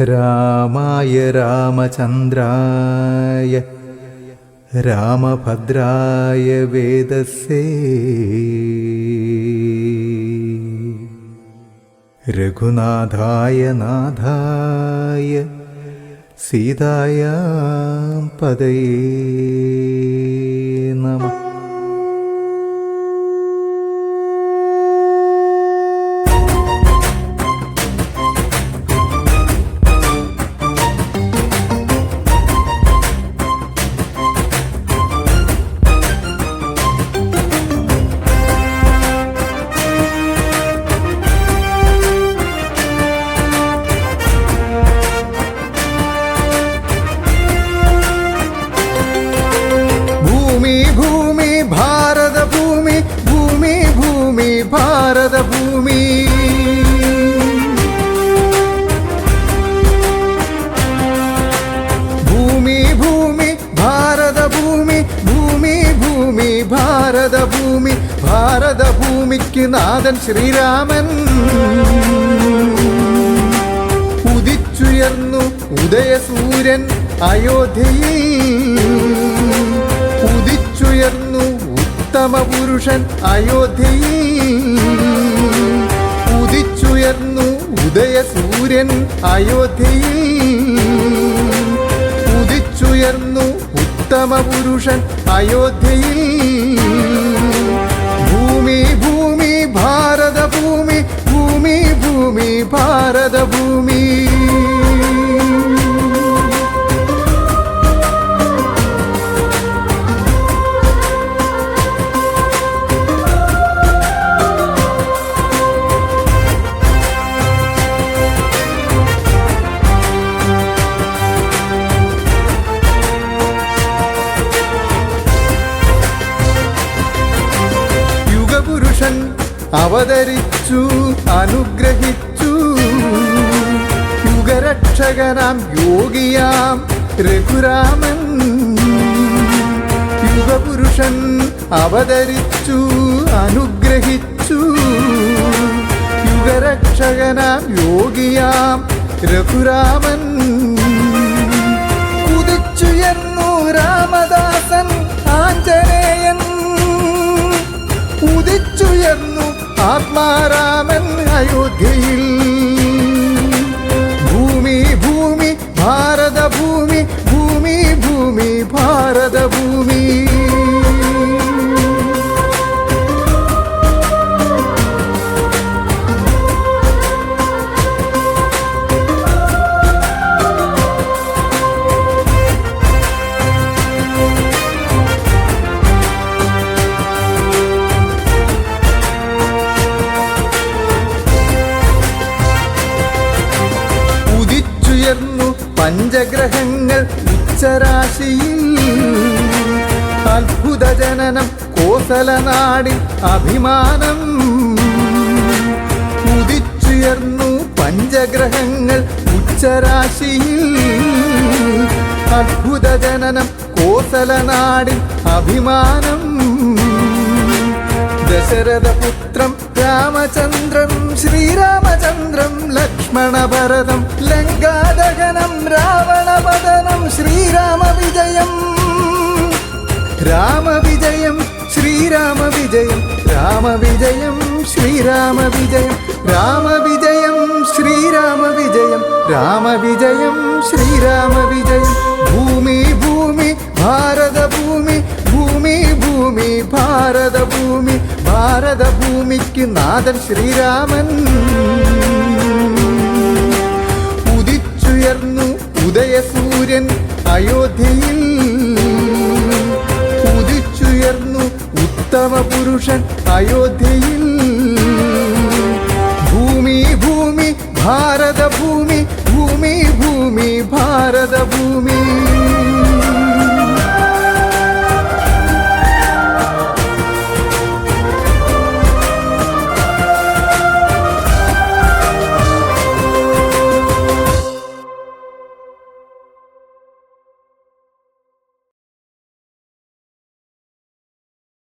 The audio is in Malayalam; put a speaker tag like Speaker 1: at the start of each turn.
Speaker 1: രാമായ രാമചന്ദ്രായ രാമഭദ്രായ വേദസേ. രഘുനാഥായ നാഥായ സീതായ പദയേ. ഭാരതഭൂമി. ഭൂമി ഭൂമി ഭാരതഭൂമി ഭൂമി ഭൂമി ഭാരതഭൂമി ഭാരതഭൂമിക്ക് നാഥൻ ശ്രീരാമൻ. ഉദിച്ചുയർന്നു ഉദയസൂര്യൻ അയോധ്യയിൽ. ഉത്തമ പുരുഷൻ അയോധ്യയിൽ ഉദിച്ചുയർന്നു ഉദയസൂര്യൻ അയോധ്യയിൽ ഉദിച്ചുയർന്നു ഉത്തമ പുരുഷൻ അയോധ്യയിൽ ഭൂമി ഭൂമി ഭാരത ഭൂമി ഭൂമി ഭൂമി അവതരിച്ചു അനുഗ്രഹിച്ചു. യുഗരക്ഷകനാം യോഗിയാം രഘുരാമൻ. യുഗപുരുഷൻ അവതരിച്ചു അനുഗ്രഹിച്ചു. യുഗരക്ഷകനാം യോഗിയാം രഘുരാമൻ. പഞ്ചഗ്രഹങ്ങൾ ഉച്ചരാശിയിൽ അത്ഭുത ജനനം കോസലനാടിൽ അഭിമാനം. ഉദിച്ചുയർന്നു പഞ്ചഗ്രഹങ്ങൾ ഉച്ചരാശിയിൽ അത്ഭുത ജനനം കോസലനാടിൽ അഭിമാനം. ദശരഥപുത്രം രാമചന്ദ്രം ശ്രീരാമചന്ദ്രം ലക്ഷ്മണഭരതം ലങ്കാദഹനം രാവണവദനം ശ്രീരാമവിജയം. രാമവിജയം ശ്രീരാമവിജയം രാമവിജയം ശ്രീരാമവിജയം രാമവിജയം ശ്രീരാമവിജയം രാമവിജയം ശ്രീരാമവിജയം. ഭൂമി ഭൂമി ഭാരത ഭൂമി ഭൂമി ഭൂമി ഭാരത ഭൂമി ഭാരത ഭൂമിക്ക് നാഥൻ ശ്രീരാമൻ. ഉദിച്ചുയർന്നു ഉദയസൂര്യൻ അയോധ്യയിൽ. ഉദിച്ചുയർന്നു ഉത്തമ പുരുഷൻ അയോധ്യ